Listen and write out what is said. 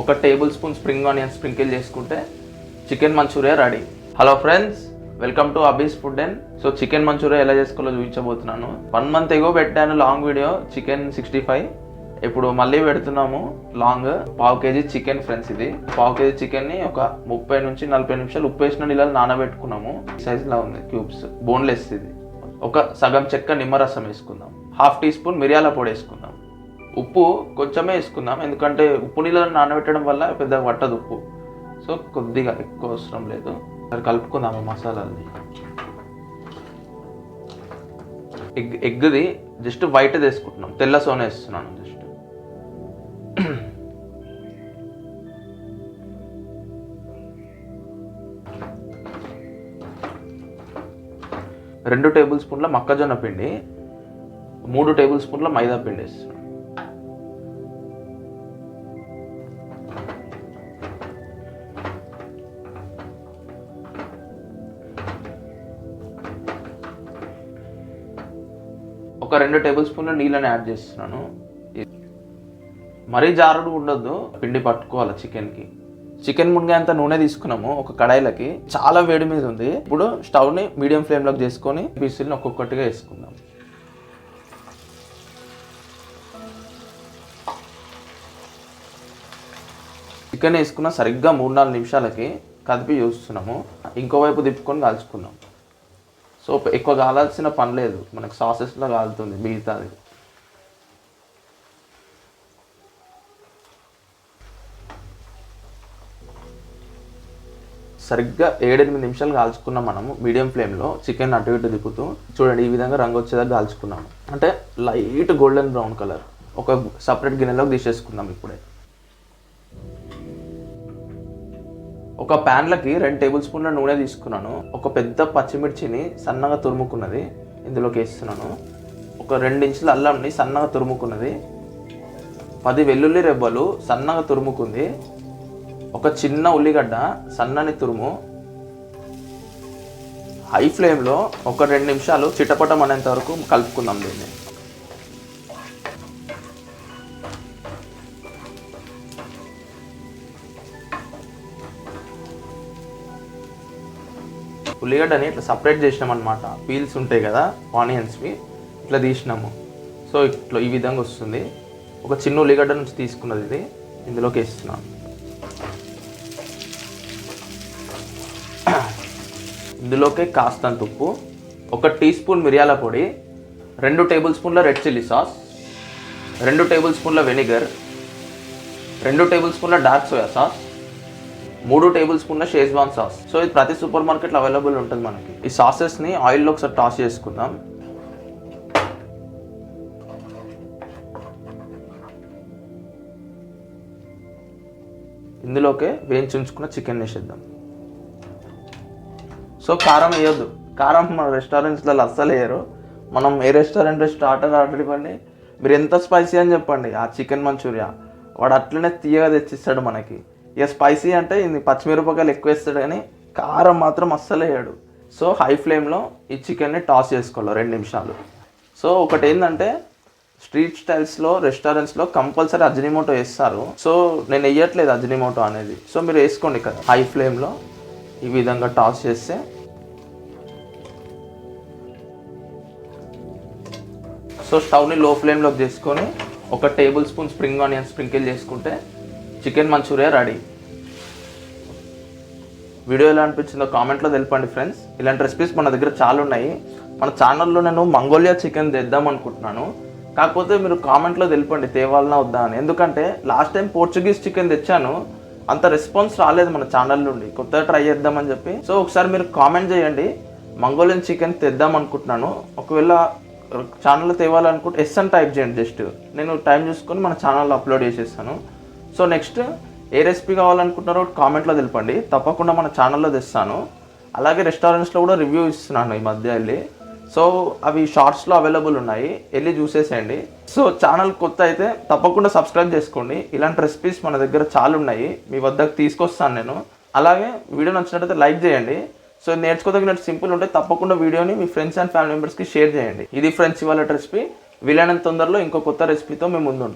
ఒక tablespoon spring onion sprinkle చేసుకుంటే chicken manchurian ready. Hello friends welcome to Abby's food and. So chicken manchurian ఎలా చేసుకోవాలో చూపించబోతున్నాను. One month ago పెట్టాను long video chicken sixty five. ఇప్పుడు మళ్ళీ పెడుతున్నాము లాంగ్ పావు కేజీ చికెన్ ఫ్రెండ్స్ ఇది. పావు కేజీ చికెన్ని ఒక ముప్పై నుంచి నలభై నిమిషాలు ఉప్పు వేసిన నీళ్ళలో నానబెట్టుకున్నాము. సైజ్లా ఉంది క్యూబ్స్ బోన్లెస్ ఇది. ఒక సగం చెక్క నిమ్మరసం వేసుకుందాం. హాఫ్ టీ స్పూన్ మిరియాల పొడి వేసుకుందాం. ఉప్పు కొంచెమే వేసుకుందాం. ఎందుకంటే ఉప్పు నీళ్ళలో నానబెట్టడం వల్ల పెద్దగా పట్టదు ఉప్పు. సో కొద్దిగా ఎక్కువ అవసరం లేదు. మరి కలుపుకుందాం ఈ మసాలాలని. ఎగ్ ఎగ్ది జస్ట్ వైట్ తీసుకుంటున్నాం తెల్ల సోన వేస్తున్నాను జస్ట్. రెండు టేబుల్ స్పూన్ల మొక్కజొన్న పిండి మూడు టేబుల్ స్పూన్ల మైదా పిండి వేస్తున్నాం. ఒక రెండు టేబుల్ స్పూన్ల నీళ్ళని యాడ్ చేస్తున్నాను. మరీ జారుడు ఉండొద్దు. పిండి పట్టుకోవాలి చికెన్కి. చికెన్ మునిగేంత నూనె తీసుకున్నాము ఒక కడాయిలకి. చాలా వేడి మీద ఉంది. ఇప్పుడు స్టవ్ని మీడియం ఫ్లేమ్లోకి చేసుకొని పీసుల్ని ఒక్కొక్కటిగా వేసుకుందాం. చికెన్ వేసుకున్న సరిగ్గా మూడు నాలుగు నిమిషాలకి కదిపి చూస్తున్నాము. ఇంకోవైపు తిప్పుకొని కాల్చుకున్నాం సో ఎక్కువ కాలాల్సిన పని లేదు. మనకు సాసెస్లో కాలుతుంది మిగతాది సరిగ్గా ఏడెనిమిది నిమిషాలు కాల్చుకున్నాం మనము మీడియం ఫ్లేమ్లో చికెన్ అటు ఇటు దిక్కుతూ చూడండి ఈ విధంగా రంగు వచ్చేదాకా కాల్చుకున్నాము అంటే లైట్ గోల్డెన్ బ్రౌన్ కలర్. ఒక సపరేట్ గిన్నెలోకి తీసేసుకుందాం ఇప్పుడే. ఒక ప్యాన్లకి రెండు టేబుల్ స్పూన్ల నూనె తీసుకున్నాను. ఒక పెద్ద పచ్చిమిర్చిని సన్నగా తురుముకున్నది ఇందులోకి వేస్తున్నాను. ఒక రెండు ఇంచుల అల్లంని సన్నగా తురుముకున్నది. పది వెల్లుల్లి రెబ్బలు సన్నగా తురుముకుంది. ఒక చిన్న ఉల్లిగడ్డ సన్నని తురుము. హై ఫ్లేమ్లో ఒక రెండు నిమిషాలు చిటపటం అనేంత వరకు కలుపుకుందాం దీన్ని. ఉల్లిగడ్డని ఇట్లా సపరేట్ చేసినాం అనమాట పీల్స్ ఉంటాయి కదా ఆనియన్స్వి ఇట్లా తీసినాము. సో ఇట్లా ఈ విధంగా వస్తుంది. ఒక చిన్న ఉల్లిగడ్డ నుంచి తీసుకున్నది ఇది. ఇందులోకి వేస్తున్నాను ఇందులోకి కాస్తంత ఉప్పు ఒక టీ స్పూన్ మిరియాల పొడి రెండు టేబుల్ స్పూన్ల రెడ్ చిల్లీ సాస్ రెండు టేబుల్ స్పూన్ల వెనిగర్ రెండు టేబుల్ స్పూన్ల డార్క్ సోయా సాస్ మూడు టేబుల్ స్పూన్ల షేజ్వాన్ సాస్. సో ఇది ప్రతి సూపర్ మార్కెట్లో అవైలబుల్ ఉంటుంది మనకి. ఈ సాసెస్ని ఆయిల్లో ఒకసారి టాస్ చేసుకుందాం. ఇందులోకే వేయించుకున్న చికెన్ వేసేద్దాం. సో కారం వేయొద్దు. కారం మన రెస్టారెంట్స్లో అస్సలు వేయరు. మనం ఏ రెస్టారెంట్ స్టార్టర్ ఆర్డర్ ఇవ్వండి. మీరు ఎంత స్పైసీ అని చెప్పండి. ఆ చికెన్ మంచూరియా. వాడు అట్లనే తీయగా తెచ్చిస్తాడు మనకి. ఇక స్పైసీ అంటే ఇది పచ్చిమిరపకాయలు ఎక్కువ వేస్తాడు కానీ కారం మాత్రం అస్సలు వేయడు. సో హై ఫ్లేమ్లో ఈ చికెన్ని టాస్ చేసుకోవాలి రెండు నిమిషాలు. సో ఒకటి ఏంటంటే స్ట్రీట్ స్టైల్స్లో రెస్టారెంట్స్లో కంపల్సరీ అజ్నిమోటో వేస్తారు. సో నేను వేయట్లేదు అజ్నిమోటో అనేది. సో మీరు వేసుకోండి కదా హై ఫ్లేమ్లో ఈ విధంగా టాస్ చేస్తే. సో స్టవ్ని లో ఫ్లేమ్లోకి చేసుకొని ఒక tablespoon spring onion sprinkle చేసుకుంటే చికెన్ మంచూరియా రెడీ. వీడియో ఎలా అనిపించిందో కామెంట్లో తెలిపండి ఫ్రెండ్స్. ఇలాంటి రెసిపీస్ మన దగ్గర చాలా ఉన్నాయి. మన ఛానల్లో నేను మంగోలియా చికెన్ తెద్దాం అనుకుంటున్నాను. కాకపోతే మీరు కామెంట్లో తెలిపండి తేవాలన్నా వద్దా అని. ఎందుకంటే లాస్ట్ టైం పోర్చుగీస్ చికెన్ తెచ్చాను. అంత రెస్పాన్స్ రాలేదు మన ఛానల్ నుండి. కొత్తగా ట్రై చేద్దామని చెప్పి. సో ఒకసారి మీరు కామెంట్ చేయండి. మంగోలియన్ చికెన్ తెద్దాం అనుకుంటున్నాను. ఒకవేళ ఛానల్లో తేవాలనుకుంటే ఎస్ అని టైప్ చేయండి జస్ట్ నేను టైం చూసుకొని మన ఛానల్లో అప్లోడ్ చేసేస్తాను. సో నెక్స్ట్ ఏ రెసిపీ కావాలనుకుంటున్నారో కామెంట్లో తెలపండి. తప్పకుండా మన ఛానల్లో తెస్తాను. అలాగే రెస్టారెంట్స్లో కూడా రివ్యూ ఇస్తున్నాను ఈ మధ్య వెళ్ళి. సో అవి షార్ట్స్లో అవైలబుల్ ఉన్నాయి. వెళ్ళి చూసేసేయండి. సో ఛానల్ కొత్త అయితే తప్పకుండా సబ్స్క్రైబ్ చేసుకోండి. ఇలాంటి రెసిపీస్ మన దగ్గర చాలా ఉన్నాయి. మీ వద్దకు తీసుకొస్తాను నేను. అలాగే వీడియో నచ్చినట్లయితే లైక్ చేయండి. సో నేర్చుకోదగినట్టు సింపుల్ ఉంటే తప్పకుండా వీడియోని మీ ఫ్రెండ్స్ అండ్ ఫ్యామిలీ మెంబర్స్కి షేర్ చేయండి. ఇది ఫ్రెండ్స్ ఇవాళ రెసిపీ. వీలైనంత తొందరలో ఇంకో కొత్త రెసిపీతో మేము ముందుంటాం.